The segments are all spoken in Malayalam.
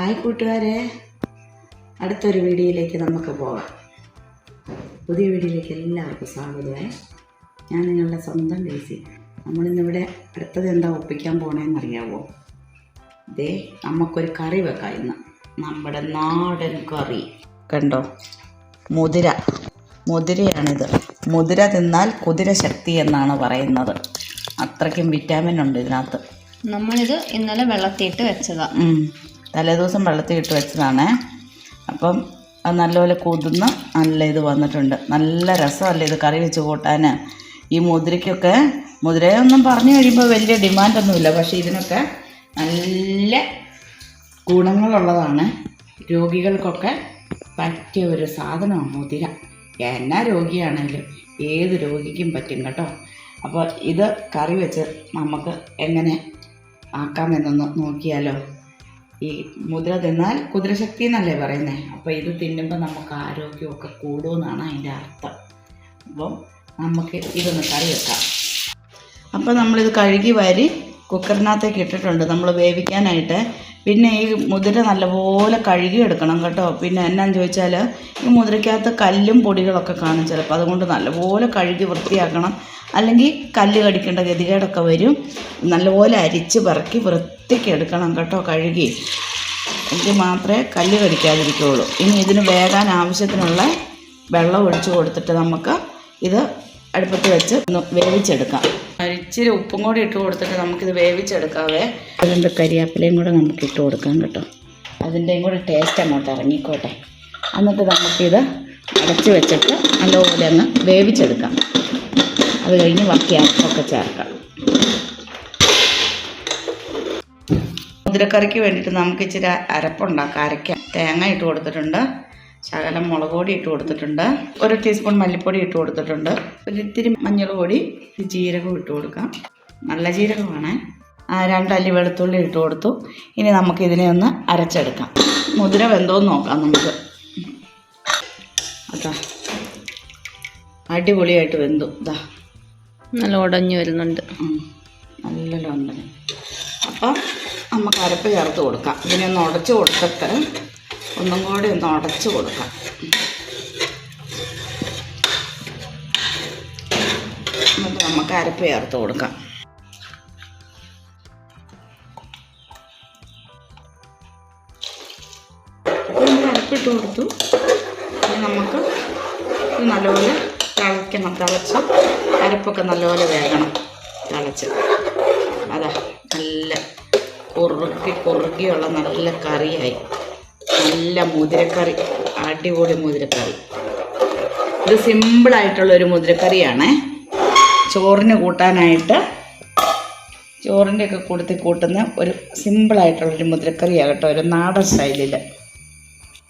ഹായ് കൂട്ടുകാരെ. അടുത്തൊരു വീഡിയോയിലേക്ക് നമുക്ക് പോകാം. പുതിയ വീഡിയോയിലേക്ക് എല്ലാവർക്കും സ്വാഗതമേ. ഞാൻ നിങ്ങളുടെ സ്വന്തം ഡേസി നമ്മളിന്നിവിടെ അടുത്തത് എന്താ ഒപ്പിക്കാൻ പോണേന്നറിയാവോ? ദേ നമുക്കൊരു കറി വെക്കാം ഇന്ന്. നമ്മുടെ നാടൻ കറി. കണ്ടോ? മുതിര. മുതിരയാണിത്. മുതിര തിന്നാൽ കുതിര ശക്തി എന്നാണ് പറയുന്നത്. അത്രയ്ക്കും വിറ്റാമിൻ ഉണ്ട് ഇതിനകത്ത്. നമ്മളിത് ഇന്നലെ വെള്ളത്തിയിട്ട് വെച്ചതാ. ഉം. തലേദിവസം വെള്ളത്തിൽ ഇട്ട് വെച്ചതാണ്. അപ്പം അത് നല്ലപോലെ കുതിർന്ന് നല്ല ഇത് വന്നിട്ടുണ്ട്. നല്ല രസമല്ലേ ഇത് കറി വെച്ച് കൂട്ടാൻ? ഈ മുതിരയ്ക്കൊക്കെ മുതിരയൊന്നും പറഞ്ഞു കഴിയുമ്പോൾ വലിയ ഡിമാൻഡൊന്നുമില്ല. പക്ഷേ ഇതിനൊക്കെ നല്ല ഗുണങ്ങളുള്ളതാണ്. രോഗികൾക്കൊക്കെ പറ്റിയ ഒരു സാധനമാണ് മുതിര. എന്നാ രോഗിയാണെങ്കിലും ഏത് രോഗിക്കും പറ്റും കേട്ടോ. അപ്പോൾ ഇത് കറി വെച്ച് നമുക്ക് എങ്ങനെ ആക്കാമെന്നൊന്ന് നോക്കിയാലോ. ഈ മുദ്ര തിന്നാൽ കുതിരശക്തി എന്നല്ലേ പറയുന്നത് അപ്പോൾ ഇത് തിന്നുമ്പോൾ നമുക്ക് ആരോഗ്യമൊക്കെ കൂടുമെന്നാണ് അതിന്റെ അർത്ഥം. അപ്പം നമുക്ക് ഇതൊന്ന് കറി വെക്കാം. അപ്പോൾ നമ്മളിത് കഴുകി വാരി കുക്കറിനകത്തേക്ക് ഇട്ടിട്ടുണ്ട്. നമ്മൾ വേവിക്കാനായിട്ട് പിന്നെ ഈ മുതിര നല്ലപോലെ കഴുകി എടുക്കണം കേട്ടോ. പിന്നെ എന്നാന്ന് ചോദിച്ചാൽ ഈ മുതിരയ്ക്കകത്ത് കല്ലും പൊടികളൊക്കെ കാണും ചിലപ്പോൾ അതുകൊണ്ട് നല്ലപോലെ കഴുകി വൃത്തിയാക്കണം. അല്ലെങ്കിൽ കല്ല് കടിക്കേണ്ട ഗതികേടൊക്കെ വരും. നല്ലപോലെ അരിച്ച് പറക്കി വൃത്തിക്ക് എടുക്കണം കേട്ടോ കഴുകി. എങ്കിൽ മാത്രമേ കല്ല് കടിക്കാതിരിക്കുകയുള്ളൂ ഇനി ഇതിന് വേകാൻ ആവശ്യത്തിനുള്ള വെള്ളം ഒഴിച്ച് കൊടുത്തിട്ട് നമുക്ക് ഇത് അടുപ്പത്ത് വെച്ച് ഒന്ന് വേവിച്ചെടുക്കാം. ഇച്ചിരി ഉപ്പും കൂടി ഇട്ട് കൊടുത്തിട്ട് നമുക്കിത് വേവിച്ചെടുക്കാവേ. അതുകൊണ്ട് കരിയാപ്പിലയും കൂടെ നമുക്ക് ഇട്ട് കൊടുക്കാം കേട്ടോ. അതിന്റെയും കൂടെ ടേസ്റ്റ് അങ്ങോട്ട് ഇറങ്ങിക്കോട്ടെ. എന്നിട്ട് നമുക്കിത് അടച്ച് വെച്ചിട്ട് നല്ലപോലെ അങ്ങ് വേവിച്ചെടുക്കാം. അത് കഴിഞ്ഞ് അരപ്പൊക്കെ ചേർക്കാം. മുതിരക്കറിക്ക് വേണ്ടിയിട്ട് നമുക്ക് ഇച്ചിരി അരപ്പുണ്ടാക്കാം. അരയ്ക്കാം. തേങ്ങ ഇട്ട് കൊടുത്തിട്ടുണ്ട്. ശകലം മുളക് പൊടി ഇട്ട് കൊടുത്തിട്ടുണ്ട്. ഒരു ടീസ്പൂൺ മല്ലിപ്പൊടി ഇട്ട് കൊടുത്തിട്ടുണ്ട്. ഒരു ഇത്തിരി മഞ്ഞൾ പൊടി ജീരകം ഇട്ട് കൊടുക്കാം. നല്ല ജീരകമാണ് രണ്ടല്ലി വെളുത്തുള്ളി ഇട്ട് കൊടുത്തു. ഇനി നമുക്ക് ഇതിനെ ഒന്ന് അരച്ചെടുക്കാം. മുതിര വെന്തോന്ന് നോക്കാം നമുക്ക്. അതാ. അടിപൊളിയായിട്ട് വെന്തു. ഇതാ നല്ല ഉടഞ്ഞു വരുന്നുണ്ട്. നല്ല ഉണ്ട് അപ്പം നമുക്ക് അരപ്പ് ചേർത്ത് കൊടുക്കാം. ഇതിനെ ഒന്ന് ഉടച്ച് കൊടുത്തിട്ട് ഒന്നും കൂടി ഒന്ന് ഉടച്ച് കൊടുക്കാം. എന്നിട്ട് നമുക്ക് അരപ്പ് ചേർത്ത് കൊടുക്കാം. അരപ്പിട്ട് കൊടുത്തു. നമുക്ക് നല്ലപോലെ തിളയ്ക്കണം. തിളച്ച് അരപ്പൊക്കെ നല്ലപോലെ വേകണം. തിളച്ച്. അതാ നല്ല കുറുക്കി കുറുക്കിയുള്ള നല്ല കറിയായി. നല്ല മുതിരക്കറി അടിപൊളി മുതിരക്കറി. ഇത് സിമ്പിളായിട്ടുള്ളൊരു മുതിരക്കറിയാണേ. ചോറിന് കൂട്ടാനായിട്ട് ചോറിന്റെ ഒക്കെ കൂട്ടത്തിൽ കൂട്ടുന്ന ഒരു സിമ്പിളായിട്ടുള്ളൊരു മുതിരക്കറിയാണ് കേട്ടോ ഒരു നാടൻ സ്റ്റൈലിൽ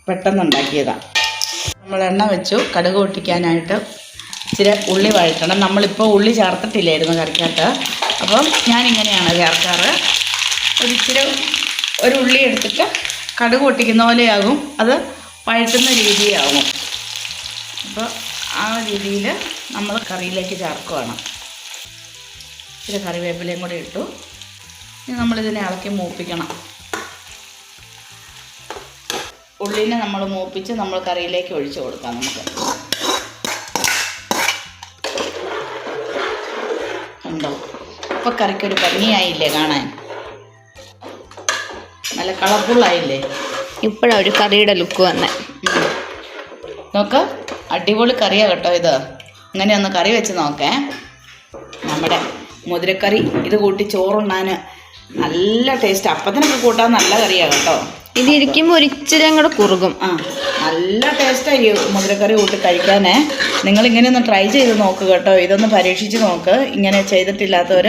പെട്ടെന്ന് ഉണ്ടാക്കിയതാണ് നമ്മൾ എണ്ണ വെച്ചു കടുക് പൊട്ടിക്കാനായിട്ട് ഇച്ചിരി ഉള്ളി വഴറ്റണം. നമ്മളിപ്പോൾ ഉള്ളി ചേർത്തിട്ടില്ലായിരുന്നു കറിക്കകത്ത്. അപ്പം ഞാനിങ്ങനെയാണ് ചേർക്കാറ് ഒരു ഇച്ചിരി ഒരു ഉള്ളി എടുത്തിട്ട് കടുക് പൊട്ടിക്കുന്ന പോലെയാകും. അത് വഴറ്റുന്ന രീതിയാകും. അപ്പോൾ ആ രീതിയിൽ നമ്മൾ കറിയിലേക്ക് ചേർക്കുവാണ്. ഇച്ചിരി കറിവേപ്പിലയും കൂടി ഇട്ടു. ഇനി നമ്മളിതിനെ ഇളക്കി മൂപ്പിക്കണം. ഉള്ളിനെ നമ്മൾ മൂപ്പിച്ച് നമ്മൾ കറിയിലേക്ക് ഒഴിച്ചു കൊടുക്കാം നമുക്ക്. ഉണ്ടോ? അപ്പോൾ കറിക്കൊരു ഭംഗിയായില്ലേ കാണാൻ? നല്ല കളർഫുള്ളായില്ലേ ഇപ്പോഴാണ് ഒരു കറിയുടെ ലുക്ക് വന്നെ. നോക്ക അടിപൊളി കറിയാ കേട്ടോ ഇത്. അങ്ങനെ ഒന്ന് കറി വെച്ച് നോക്കേ. നമ്മുടെ മുതിരക്കറി ഇത് കൂട്ടി ചോറുണ്ണാൻ നല്ല ടേസ്റ്റ് അപ്പത്തിനൊക്കെ കൂട്ടാൻ നല്ല കറിയാ കേട്ടോ. ഇത് ഇരിക്കുമ്പോൾ ഒരിച്ചിരി അങ്ങോട്ട് കുറുകും. ആ നല്ല ടേസ്റ്റായി മുതിരക്കറി കൂട്ടി കഴിക്കാനേ. നിങ്ങൾ ഇങ്ങനെ ഒന്ന് ട്രൈ ചെയ്ത് നോക്ക് കേട്ടോ. ഇതൊന്ന് പരീക്ഷിച്ച് നോക്ക്. ഇങ്ങനെ ചെയ്തിട്ടില്ലാത്തവർ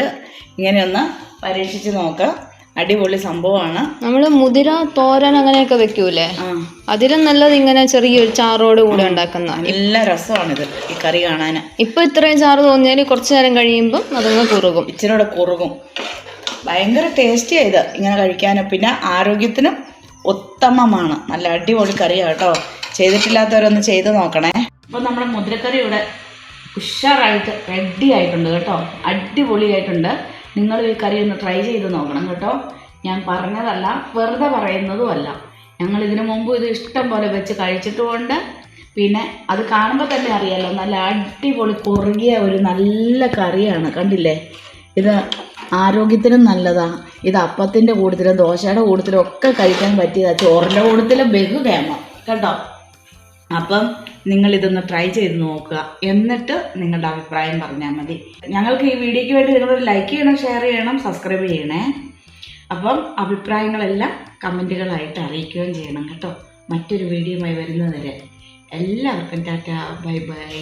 ഇങ്ങനെയൊന്ന് പരീക്ഷിച്ച് നോക്ക്. അടിപൊളി സംഭവമാണ്. നമ്മൾ മുതിര തോരൻ അങ്ങനെയൊക്കെ വെക്കൂലേ? അതിലും നല്ലത് ഇങ്ങനെ ചെറിയൊരു ചാറോട് കൂടെ ഉണ്ടാക്കുന്ന നല്ല രസമാണിത് ഈ കറി കാണാൻ ഇപ്പൊ ഇത്രയും ചാറ് തോന്നിയാൽ കുറച്ചു നേരം കഴിയുമ്പോൾ അതങ്ങ് കുറുകും. ഇച്ചിരി കുറുകും. ഭയങ്കര ടേസ്റ്റി ഇത് ഇങ്ങനെ കഴിക്കാൻ പിന്നെ ആരോഗ്യത്തിനും ഉത്തമമാണ്. നല്ല അടിപൊളി കറിയാണ് കേട്ടോ. ചെയ്തിട്ടില്ലാത്തവരൊന്ന് ചെയ്ത് നോക്കണേ. അപ്പോൾ നമ്മുടെ മുതിരക്കറി ഇവിടെ ഉഷാറായിട്ട് റെഡി ആയിട്ടുണ്ട് കേട്ടോ. അടിപൊളിയായിട്ടുണ്ട്. നിങ്ങൾ ഈ കറി ഒന്ന് ട്രൈ ചെയ്ത് നോക്കണം കേട്ടോ. ഞാൻ പറഞ്ഞതല്ല വെറുതെ പറയുന്നതുമല്ല. ഞങ്ങൾ ഇതിനു മുമ്പ് ഇത് ഇഷ്ടം പോലെ വെച്ച് കഴിച്ചിട്ടുമുണ്ട്. പിന്നെ അത് കാണുമ്പോൾ തന്നെ അറിയാലോ നല്ല അടിപൊളി കുറുകിയ ഒരു നല്ല കറിയാണ് കണ്ടില്ലേ? ഇത് ആരോഗ്യത്തിനും നല്ലതാണ് ഇത് അപ്പത്തിന്റെ കൂട്ടത്തിലും ദോശയുടെ കൂട്ടത്തിലും ഒക്കെ കഴിക്കാൻ പറ്റിയതാണ് ചോറിന്റെ കൂട്ടത്തിലും ബഹുവേമം കേട്ടോ? അപ്പം നിങ്ങൾ ഇതൊന്ന് ട്രൈ ചെയ്ത് നോക്കുക. എന്നിട്ട് നിങ്ങളുടെ അഭിപ്രായം പറഞ്ഞാൽ മതി. ഞങ്ങൾക്ക് ഈ വീഡിയോയ്ക്ക് വേണ്ടി നിങ്ങളൊരു ലൈക്ക് ചെയ്യണം ഷെയർ ചെയ്യണം സബ്സ്ക്രൈബ് ചെയ്യണേ. അപ്പം അഭിപ്രായങ്ങളെല്ലാം കമന്റുകളായിട്ട് അറിയിക്കുകയും ചെയ്യണം കേട്ടോ. മറ്റൊരു വീഡിയോയുമായി വരുന്നതുവരെ എല്ലാവർക്കും ടാറ്റ ബൈ ബൈ.